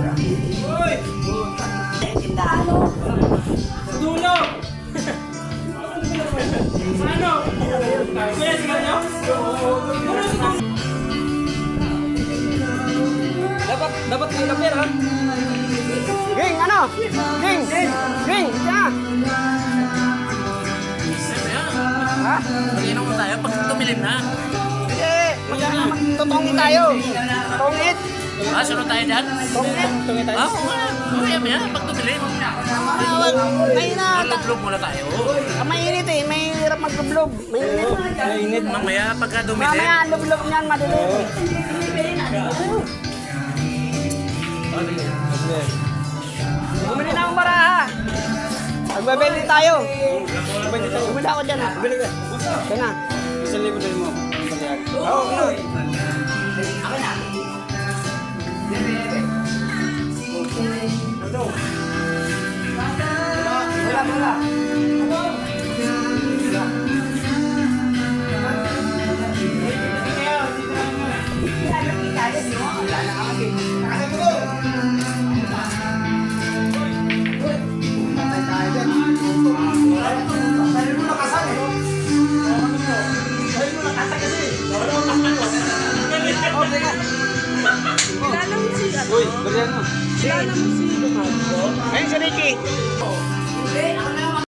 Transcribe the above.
Uy! Ano? Sa dulo! Ano? Kuya, sige nyo? Dulo! Dapat, dapat kayo kapir ha? Ano? Ging! Ging! Ya! Ha? Pag-inom mo tayo pag tumilim na. Hindi! Mag-totongin tayo! Tongit! Ah, sunod tayo dyan? Tungit! Ah, oo. Mamaya maya, pag tumilim. Tawag! May na... Lulog muna tayo. Ah, mainit eh. May hirap maglublog. Mainit. Mainit. Mamaya, pagka dumilim. Mamaya ang lublog niyan madilim. Bumili na akong baraha. Magbebenta tayo. Bumili ako dyan. ah. Ito na. Isang libo din mo. Oo, Uy, Brian mo. Brian mo si Lumarco. Ayun si Ricky.